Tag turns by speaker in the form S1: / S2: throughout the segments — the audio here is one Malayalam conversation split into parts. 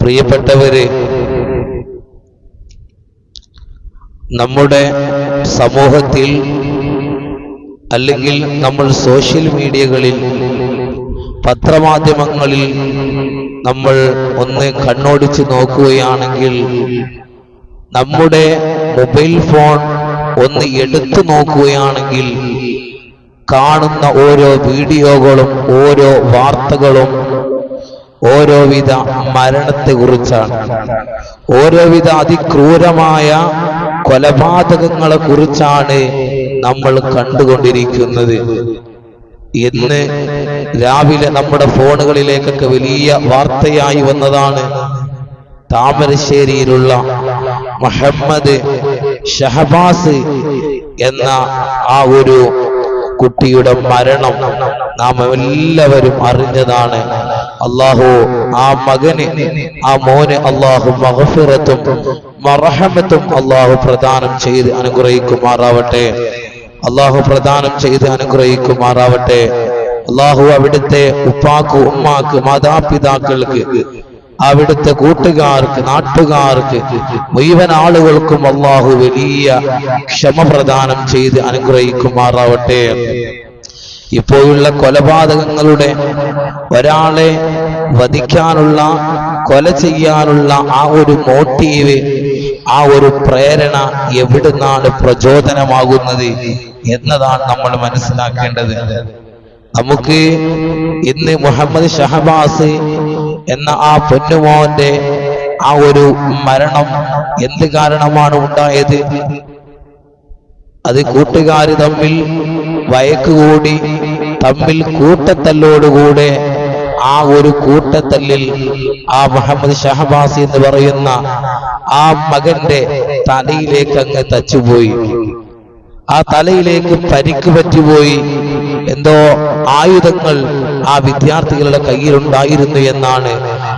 S1: പ്രിയപ്പെട്ടവര് നമ്മുടെ സമൂഹത്തിൽ അല്ലെങ്കിൽ നമ്മൾ സോഷ്യൽ മീഡിയകളിൽ പത്രമാധ്യമങ്ങളിൽ നമ്മൾ ഒന്ന് കണ്ണോടിച്ച് നോക്കുകയാണെങ്കിൽ നമ്മുടെ മൊബൈൽ ഫോൺ ഒന്ന് എടുത്തു നോക്കുകയാണെങ്കിൽ കാണുന്ന ഓരോ വീഡിയോകളും ഓരോ വാർത്തകളും ഓരോവിധ മരണത്തെ കുറിച്ചാണ് ഓരോവിധ അതിക്രൂരമായ കൊലപാതകങ്ങളെ കുറിച്ചാണ് നമ്മൾ കണ്ടുകൊണ്ടിരിക്കുന്നത്. ഇന്ന് രാവിലെ നമ്മുടെ ഫോണുകളിലേക്കൊക്കെ വലിയ വാർത്തയായി വന്നതാണ് താമരശ്ശേരിയിലുള്ള മുഹമ്മദ് ഷഹബാസ് എന്ന ആ ഒരു കുട്ടിയുടെ മരണം നാം എല്ലാവരും അറിഞ്ഞതാണ്. അള്ളാഹു ആ മകന് ആ മോന് അള്ളാഹു മഹഫിറത്തും മറഹമത്തും അള്ളാഹു പ്രദാനം ചെയ്ത് അനുഗ്രഹിക്കുമാറാവട്ടെ. അള്ളാഹു പ്രദാനം ചെയ്ത് അനുഗ്രഹിക്കുമാറാവട്ടെ. അള്ളാഹു അവിടുത്തെ ഉപ്പാക്ക് ഉമ്മാക്ക് മാതാപിതാക്കൾക്ക് അവിടുത്തെ കൂട്ടുകാർക്ക് നാട്ടുകാർക്ക് മുഴുവൻ ആളുകൾക്കും അള്ളാഹു വലിയ ക്ഷമ പ്രദാനം ചെയ്ത് അനുഗ്രഹിക്കുമാറാവട്ടെ. ഇപ്പോഴുള്ള കൊലപാതകങ്ങളുടെ ഒരാളെ വധിക്കാനുള്ള കൊല ചെയ്യാനുള്ള ആ ഒരു മോട്ടീവ് ആ ഒരു പ്രേരണ എവിടുന്നാണ് പ്രചോദനമാകുന്നത് എന്നതാണ് നമ്മൾ മനസ്സിലാക്കേണ്ടത്. നമുക്ക് ഇന്ന് മുഹമ്മദ് ഷഹബാസ് എന്ന ആ പൊന്നുമോന്റെ ആ ഒരു മരണം എന്ത് കാരണമാണ് ഉണ്ടായത്? അത് കൂട്ടുകാർ തമ്മിൽ വയക്കുകൂടി തമ്മിൽ കൂട്ടത്തല്ലോടുകൂടെ ആ ഒരു കൂട്ടത്തല്ലിൽ ആ മുഹമ്മദ് ഷഹബാസി എന്ന് പറയുന്ന ആ മകന്റെ തലയിലേക്ക് അങ്ങ് തച്ചുപോയി. ആ തലയിലേക്ക് പരിക്ക് പറ്റിപ്പോയി. എന്തോ ആയുധങ്ങൾ ആ വിദ്യാർത്ഥികളുടെ കയ്യിലുണ്ടായിരുന്നു എന്നാണ്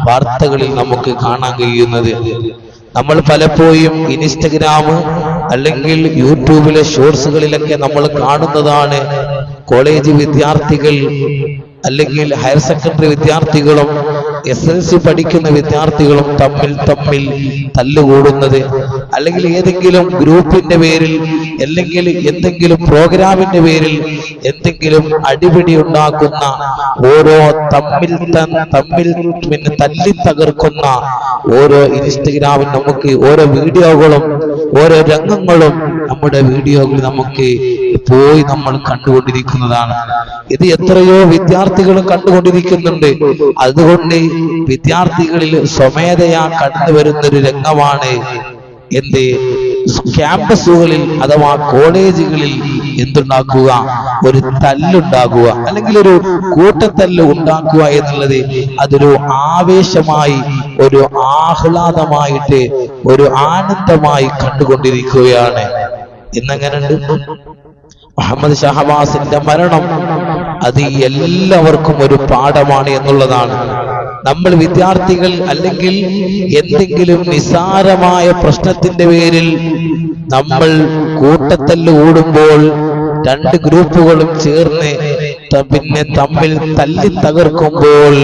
S1: വാർത്തകളിൽ നമുക്ക് കാണാൻ കഴിയുന്നത്. നമ്മൾ പലപ്പോഴും ഇൻസ്റ്റഗ്രാം അല്ലെങ്കിൽ യൂട്യൂബിലെ ഷോർട്സുകളിലൊക്കെ നമ്മൾ കാണുന്നതാണ് കോളേജ് വിദ്യാർത്ഥികൾ അല്ലെങ്കിൽ ഹയർ സെക്കൻഡറി വിദ്യാർത്ഥികളും എസ് എൽ സി പഠിക്കുന്ന വിദ്യാർത്ഥികളും തമ്മിൽ തമ്മിൽ തല്ലുകൂടുന്നത് അല്ലെങ്കിൽ ഏതെങ്കിലും ഗ്രൂപ്പിന്റെ പേരിൽ അല്ലെങ്കിൽ എന്തെങ്കിലും പ്രോഗ്രാമിന്റെ പേരിൽ എന്തെങ്കിലും അടിപിടി ഉണ്ടാക്കുന്ന ഓരോ തമ്മിൽ തമ്മിൽ പിന്നെ തല്ലി തകർക്കുന്ന ഓരോ ഇൻസ്റ്റഗ്രാമിൽ നമുക്ക് ഓരോ വീഡിയോകളും ഓരോ രംഗങ്ങളും നമ്മുടെ വീഡിയോകൾ നമുക്ക് പോയി നമ്മൾ കണ്ടുകൊണ്ടിരിക്കുന്നതാണ്. ഇത് എത്രയോ വിദ്യാർത്ഥികളും കണ്ടുകൊണ്ടിരിക്കുന്നുണ്ട്. അതുകൊണ്ട് വിദ്യാർത്ഥികളിൽ സ്വമേധയാ കടന്നു വരുന്ന ഒരു രംഗമാണ് എന്ത്? ക്യാമ്പസുകളിൽ അഥവാ കോളേജുകളിൽ എന്തുണ്ടാക്കുക? ഒരു തല്ലുണ്ടാക്കുക. അല്ലെങ്കിൽ ഒരു കൂട്ടത്തല്ല് ഉണ്ടാക്കുക എന്നുള്ളത് അതൊരു ആവേശമായി ഒരു ആഹ്ലാദമായിട്ട് ഒരു ആനന്ദമായി കണ്ടുകൊണ്ടിരിക്കുകയാണ്. ഇന്നെങ്ങനുണ്ട് മുഹമ്മദ് ഷഹബാസിന്റെ മരണം അത് എല്ലാവർക്കും ഒരു പാഠമാണ് എന്നുള്ളതാണ്. നമ്മൾ വിദ്യാർത്ഥികൾ അല്ലെങ്കിൽ എന്തെങ്കിലും നിസാരമായ പ്രശ്നത്തിന്റെ പേരിൽ നമ്മൾ കൂട്ടത്തല്ല് ഓടുമ്പോൾ രണ്ട് ഗ്രൂപ്പുകളും ചേർന്ന് പിന്നെ തമ്മിൽ തല്ലി തകർക്കുമ്പോൾ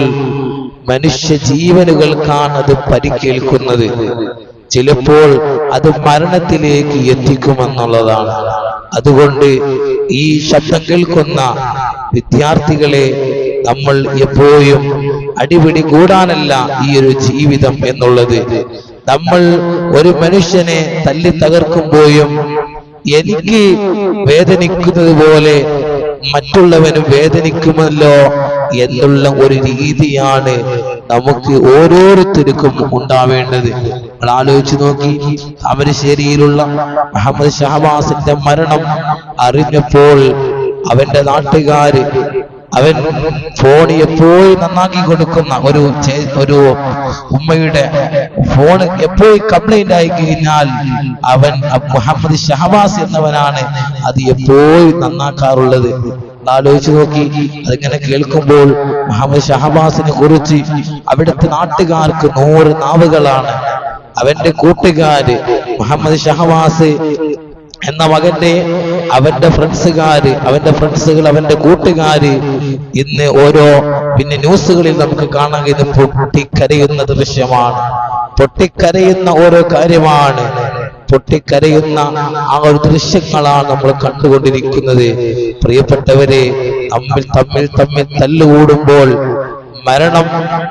S1: മനുഷ്യ ജീവനുകൾക്കാണ് അത് പരിക്കേൽക്കുന്നത്. ചിലപ്പോൾ അത് മരണത്തിലേക്ക് എത്തിക്കുമെന്നുള്ളതാണ്. അതുകൊണ്ട് ഈ ശബ്ദം കേൾക്കുന്ന വിദ്യാർത്ഥികളെ നമ്മൾ എപ്പോഴും അടിപിടി കൂടാനല്ല ഈ ഒരു ജീവിതം എന്നുള്ളത്. നമ്മൾ ഒരു മനുഷ്യനെ തല്ലി തകർക്കുമ്പോഴും എനിക്ക് വേദനിക്കുന്നത് പോലെ മറ്റുള്ളവനും വേദനിക്കുമല്ലോ എന്നുള്ള ഒരു രീതിയാണ് നമുക്ക് ഓരോരുത്തർക്കും ഉണ്ടാവേണ്ടത്. നമ്മൾ ആലോചിച്ചു നോക്കി താമരശ്ശേരിയിലുള്ള മുഹമ്മദ് ഷഹബാസിന്റെ മരണം അറിഞ്ഞപ്പോൾ അവന്റെ നാട്ടുകാര് അവൻ ഫോൺ എപ്പോഴും നന്നാക്കി കൊടുക്കുന്ന ഒരു ഒരു ഉമ്മയുടെ ഫോൺ എപ്പോഴും കംപ്ലൈന്റ് ആയി കഴിഞ്ഞാൽ അവൻ മുഹമ്മദ് ഷഹബാസ് എന്നവനാണ് അത് എപ്പോഴും നന്നാക്കാറുള്ളത്. ആലോചിച്ചു നോക്കി അതിങ്ങനെ കേൾക്കുമ്പോൾ മുഹമ്മദ് ഷഹബാസിനെ കുറിച്ച് അവിടുത്തെ നാട്ടുകാർക്ക് നൂറ് നാവുകളാണ്. അവന്റെ കൂട്ടുകാര് മുഹമ്മദ് ഷഹവാസ് എന്ന മകന്റെ അവന്റെ ഫ്രണ്ട്സുകാര് അവന്റെ ഫ്രണ്ട്സുകൾ അവന്റെ കൂട്ടുകാര് ഇന്ന് ഓരോ പിന്നെ ന്യൂസുകളിൽ നമുക്ക് കാണാൻ കഴിയുന്ന പൊട്ടിക്കരയുന്ന ദൃശ്യമാണ്. പൊട്ടിക്കരയുന്ന ഓരോ കാര്യമാണ്. പൊട്ടിക്കരയുന്ന ആ ഒരു ദൃശ്യങ്ങളാണ് നമ്മൾ കണ്ടുകൊണ്ടിരിക്കുന്നത്. പ്രിയപ്പെട്ടവരെ തമ്മിൽ തമ്മിൽ തമ്മിൽ തല്ലുകൂടുമ്പോൾ മരണം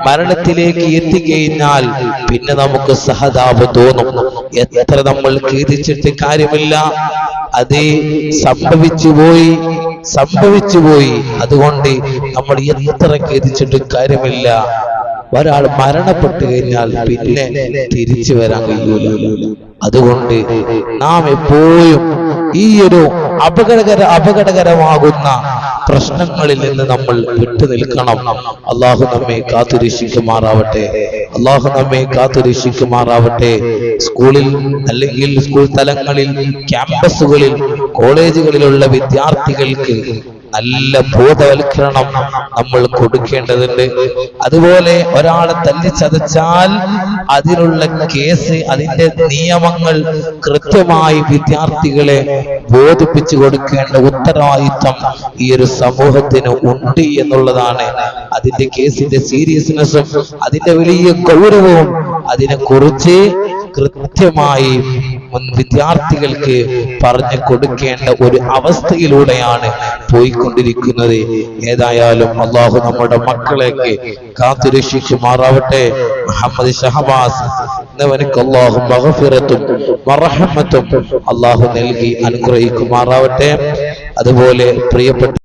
S1: മരണത്തിലേക്ക് എത്തിക്കഴിഞ്ഞാൽ പിന്നെ നമുക്ക് സഹതാപ് തോന്നും. എത്ര നമ്മൾ ഖേദിച്ചിട്ട് കാര്യമില്ല. അത് സംഭവിച്ചു പോയി സംഭവിച്ചു പോയി. അതുകൊണ്ട് നമ്മൾ എത്ര ഖേദിച്ചിട്ട് കാര്യമില്ല. ഒരാൾ മരണപ്പെട്ടു കഴിഞ്ഞാൽ പിന്നെ തിരിച്ചു വരാൻ കഴിയൂല. അതുകൊണ്ട് നാം എപ്പോഴും ഈ ഒരു അപകടകര അപകടകരമാകുന്ന പ്രശ്നങ്ങളിൽ നിന്ന് നമ്മൾ വിട്ടു നിൽക്കണം. അള്ളാഹു നമ്മെ കാത്തുരക്ഷിക്കുമാറാവട്ടെ. അള്ളാഹു നമ്മെ കാത്തുരക്ഷിക്കുമാറാവട്ടെ. സ്കൂളിൽ അല്ലെങ്കിൽ സ്കൂൾ തലങ്ങളിൽ ക്യാമ്പസുകളിൽ കോളേജുകളിലുള്ള വിദ്യാർത്ഥികൾക്ക് നല്ല ബോധവൽക്കരണം നമ്മൾ കൊടുക്കേണ്ടതുണ്ട്. അതുപോലെ ഒരാളെ തല്ലിച്ചതച്ചാൽ അതിനുള്ള കേസ് അതിന്റെ നിയമങ്ങൾ കൃത്യമായി വിദ്യാർത്ഥികളെ ബോധിപ്പിച്ചു കൊടുക്കേണ്ട ഉത്തരവാദിത്വം ഈ ഒരു സമൂഹത്തിന് ഉണ്ട് എന്നുള്ളതാണ്. അതിന്റെ കേസിന്റെ സീരിയസ്നെസ്സും അതിന്റെ വലിയ ഗൗരവവും അതിനെ കുറിച്ച് കൃത്യമായി വിദ്യാർത്ഥികൾക്ക് പറഞ്ഞു കൊടുക്കേണ്ട ഒരു അവസ്ഥയിലൂടെയാണ് പോയിക്കൊണ്ടിരിക്കുന്നത്. ഏതായാലും അള്ളാഹു നമ്മുടെ മക്കളെയൊക്കെ കാത്തുരക്ഷിക്കുമാറാവട്ടെ മുഹമ്മദ് ഷഹബാസ് എന്നവനക്ക് അള്ളാഹു മഹഫിറത്തും മറഹമത്തും അള്ളാഹു നൽകി അനുഗ്രഹിക്കുമാറാവട്ടെ. അതുപോലെ പ്രിയപ്പെട്ട